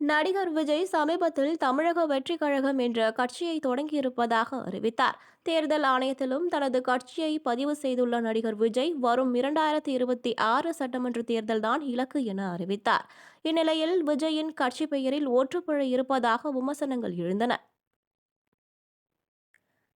நடிகர் விஜய் சமீபத்தில் தமிழக வெற்றி கழகம் என்ற கட்சியை தொடங்கியிருப்பதாக அறிவித்தார். தேர்தல் ஆணையத்திலும் தனது கட்சியை பதிவு செய்துள்ள நடிகர் விஜய் வரும் இரண்டாயிரத்தி இருபத்தி ஆறு சட்டமன்ற தேர்தல்தான் இலக்கு என அறிவித்தார். இந்நிலையில் விஜயின் கட்சி பெயரில் ஒற்றுப்பிழை இருப்பதாக விமர்சனங்கள் எழுந்தன.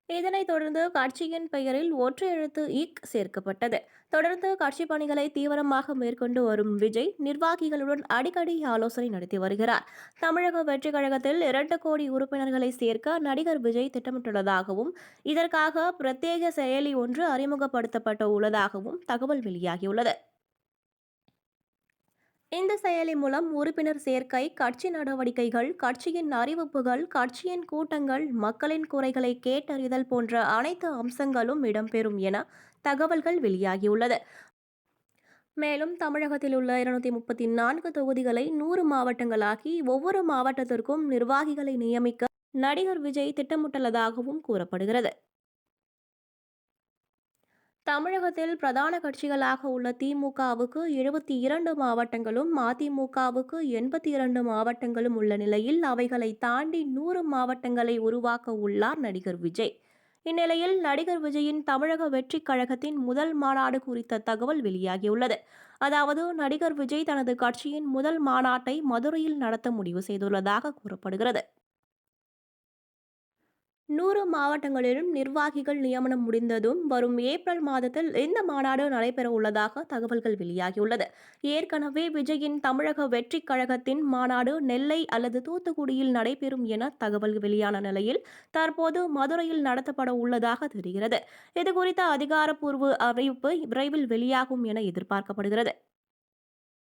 இதனைத் தொடர்ந்து கட்சியின் பெயரில் ஒற்றை எழுத்து இக் சேர்க்கப்பட்டது. தொடர்ந்து கட்சி பணிகளை தீவிரமாக மேற்கொண்டு வரும் விஜய் நிர்வாகிகளுடன் அடிக்கடி ஆலோசனை நடத்தி வருகிறார். தமிழக வெற்றிக் கழகத்தில் இரண்டு கோடி உறுப்பினர்களை சேர்க்க நடிகர் விஜய் திட்டமிட்டுள்ளதாகவும் இதற்காக பிரத்யேக செயலி ஒன்று அறிமுகப்படுத்தப்பட்டு உள்ளதாகவும் தகவல் வெளியாகியுள்ளது. இந்த செயலி மூலம் உறுப்பினர் சேர்க்கை கட்சி நடவடிக்கைகள் கட்சியின் அறிவிப்புகள் கட்சியின் கூட்டங்கள் மக்களின் குறைகளை கேட்டறிதல் போன்ற அனைத்து அம்சங்களும் இடம்பெறும் என தகவல்கள் வெளியாகியுள்ளது. மேலும் தமிழகத்தில் உள்ள இருநூத்தி முப்பத்தி நான்கு தொகுதிகளை நூறு மாவட்டங்களாக்கி ஒவ்வொரு மாவட்டத்திற்கும் நிர்வாகிகளை நியமிக்க நடிகர் விஜய் திட்டமிட்டுள்ளதாகவும் கூறப்படுகிறது. தமிழகத்தில் பிரதான கட்சிகளாக உள்ள திமுகவுக்கு எழுபத்தி இரண்டு மாவட்டங்களும் மதிமுகவுக்கு எண்பத்தி இரண்டு மாவட்டங்களும் உள்ள நிலையில் அவைகளை தாண்டி நூறு மாவட்டங்களை உருவாக்க உள்ளார் நடிகர் விஜய். இந்நிலையில் நடிகர் விஜயின் தமிழக வெற்றிக் கழகத்தின் முதல் மாநாடு குறித்த தகவல் வெளியாகியுள்ளது. அதாவது நடிகர் விஜய் தனது கட்சியின் முதல் மாநாட்டை மதுரையில் நடத்த முடிவு செய்துள்ளதாக கூறப்படுகிறது. நூறு மாவட்டங்களிலும் நிர்வாகிகள் நியமனம் முடிந்ததும் வரும் ஏப்ரல் மாதத்தில் இந்த மாநாடு நடைபெற உள்ளதாக தகவல்கள் வெளியாகியுள்ளது. ஏற்கனவே விஜயின் தமிழக வெற்றிக் கழகத்தின் மாநாடு நெல்லை அல்லது தூத்துக்குடியில் நடைபெறும் என தகவல் வெளியான நிலையில் தற்போது மதுரையில் நடத்தப்பட உள்ளதாக தெரிகிறது. இதுகுறித்த அதிகாரப்பூர்வ அறிவிப்பு விரைவில் வெளியாகும் என எதிர்பார்க்கப்படுகிறது.